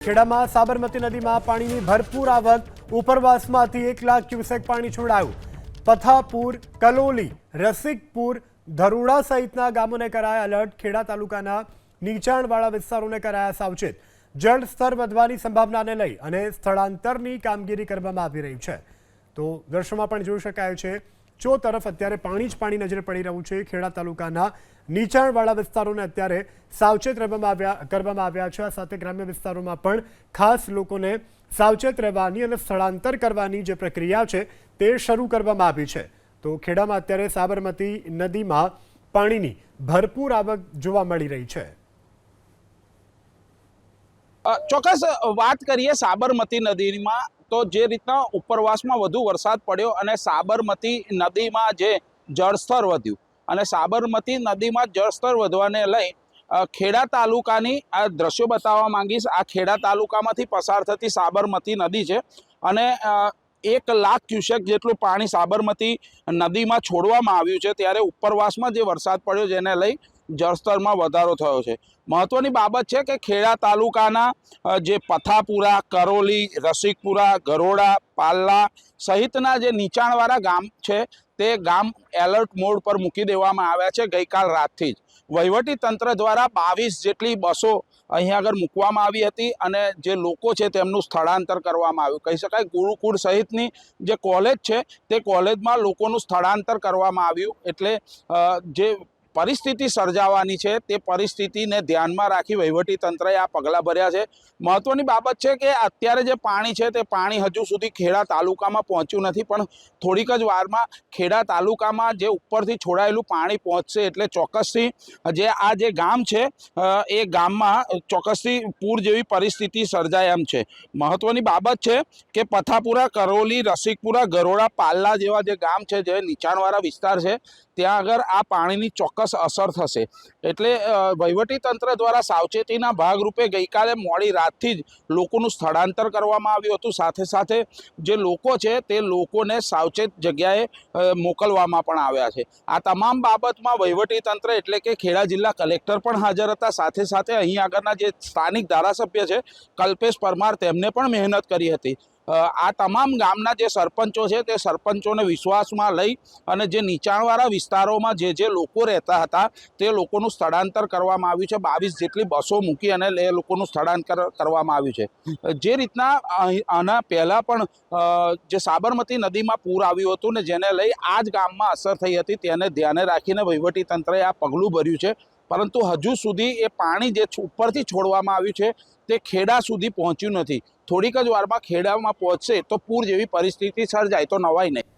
ખેડામાં સાબરમતી નદીમાં પાણીની ભરપૂર આવક, ઉપરવાસમાંથી એક લાખ ક્યુસેક પાણી છોડાયું. પથાપુર, કલોલી, રસિકપુર, ધરુડા સહિતના ગામોને કરાયા એલર્ટ ખેડા તાલુકાના નીચાણવાળા વિસ્તારોને કરાયા સાવચેત. જળ સ્તર વધવાની સંભાવનાને લઈ અને સ્થળાંતરની કામગીરી કરવામાં આવી રહી છે. તો દ્રશ્યમાં પણ જોઈ શકાય છે ચો તરફ અત્યારે પાણી જ પાણી નજરે પડી રહ્યું છે, ખેડા તાલુકાના નીચાણવાળા વિસ્તારોને અત્યારે સાવચેત રહેવામાં આવ્યા, કરવામાં આવ્યા છે. આ સાથે ગ્રામ્ય વિસ્તારોમાં પણ ખાસ લોકોને સાવચેત રહેવાની અને સ્થળાંતર કરવાની જે પ્રક્રિયા છે તે શરૂ કરવામાં આવી છે. તો ખેડામાં અત્યારે સાબરમતી નદીમાં પાણીની ભરપૂર આવક જોવા મળી રહી છે. ચોક્કસ વાત કરીએ સાબરમતી નદીમાં. તો જે રીતના ઉપરવાસમાં વધુ વરસાદ પડ્યો અને સાબરમતી નદીમાં જે જળસ્તર વધ્યું. અને સાબરમતી નદીમાં જળસ્તર વધવાને લઈ ખેડા તાલુકાની આ દ્રશ્યો બતાવવા માંગીશ. આ ખેડા તાલુકામાંથી પસાર થતી સાબરમતી નદી છે અને એક લાખ ક્યુસેક જેટલું પાણી સાબરમતી નદીમાં છોડવામાં આવ્યું છે. ત્યારે ઉપરવાસમાં જે વરસાદ પડ્યો જેને લઈ જળસ્તરમાં વધારો થયો છે. મહત્વની બાબત છે કે ખેડા તાલુકાના જે પથાપુરા, કરોલી, રસિકપુરા, ગરોડા, પાલ્લા સહિતના જે નીચાણવાળા ગામ છે, તે ગામ એલર્ટ મોડ પર મૂકી દેવામાં આવ્યા છે ગઈકાલ રાતથી જ. વહીવટી તંત્ર દ્વારા બાવીસ જેટલી બસો અહીંયા આગળ મૂકવામાં આવી હતી અને જે લોકો છે તેમનું સ્થળાંતર કરવામાં આવ્યું. કહી શકાય ગુરુકુળ સહિતની જે કોલેજ છે, તે કોલેજમાં લોકોનું સ્થળાંતર કરવામાં આવ્યું. એટલે જે પરિસ્થિતિ સર્જાવાની છે, તે પરિસ્થિતિને ધ્યાનમાં રાખી વહીવટી તંત્રએ આ પગલાં ભર્યા છે. મહત્વની બાબત છે કે અત્યારે જે પાણી છે, તે પાણી હજુ સુધી ખેડા તાલુકામાં પહોંચ્યું નથી, પણ થોડીક જ વારમાં ખેડા તાલુકામાં જે ઉપરથી છોડાયેલું પાણી પહોંચશે એટલે ચોક્કસથી જે આ જે ગામ છે એ ગામમાં ચોક્કસથી પૂર જેવી પરિસ્થિતિ સર્જાય એમ છે. મહત્વની બાબત છે કે પથાપુરા, કરોલી, રસિકપુરા ગરોડા પાલ્લા જેવા જે ગામ છે, જે નીચાણવાળા વિસ્તાર છે, ત્યાં આગળ આ પાણીની ચોક્કસ અસર થશે. એટલે તંત્ર દ્વારા સાવચેતીના ભાગરૂપે ગઈકાલે મોડી રાતથી જ લોકોનું સ્થળાંતર કરવામાં આવ્યું હતું. સાથે સાથે જે લોકો છે, તે લોકોને સાવચેત જગ્યાએ મોકલવામાં પણ આવ્યા છે. આ તમામ બાબતમાં તંત્ર એટલે કે ખેડા જિલ્લા કલેક્ટર પણ હાજર હતા. સાથે સાથે અહીં આગળના જે સ્થાનિક ધારાસભ્ય છે, કલ્પેશ પરમાર, તેમને પણ મહેનત કરી હતી. આ તમામ ગામના જે સરપંચો છે તે સરપંચોને વિશ્વાસમાં લઈ અને જે નીચાણવાળા વિસ્તારોમાં જે જે લોકો રહેતા હતા તે લોકોનું સ્થળાંતર કરવામાં આવ્યું છે. બાવીસ જેટલી બસો મૂકી અને એ લોકોનું સ્થળાંતર કરવામાં આવ્યું છે. જે રીતના આના પહેલાં પણ જે સાબરમતી નદીમાં પૂર આવ્યું હતું ને જેને લઈ આ જ ગામમાં અસર થઈ હતી, તેને ધ્યાને રાખીને વહીવટી તંત્રએ આ પગલું ભર્યું છે. પરંતુ હજુ સુધી એ પાણી જે ઉપરથી છોડવામાં આવ્યું છે, તે ખેડા સુધી પહોંચ્યું નથી. થોડીક જ વારમાં ખેડામાં પહોંચશે તો પૂર જેવી પરિસ્થિતિ સર્જાય, તો નવાય નહીં.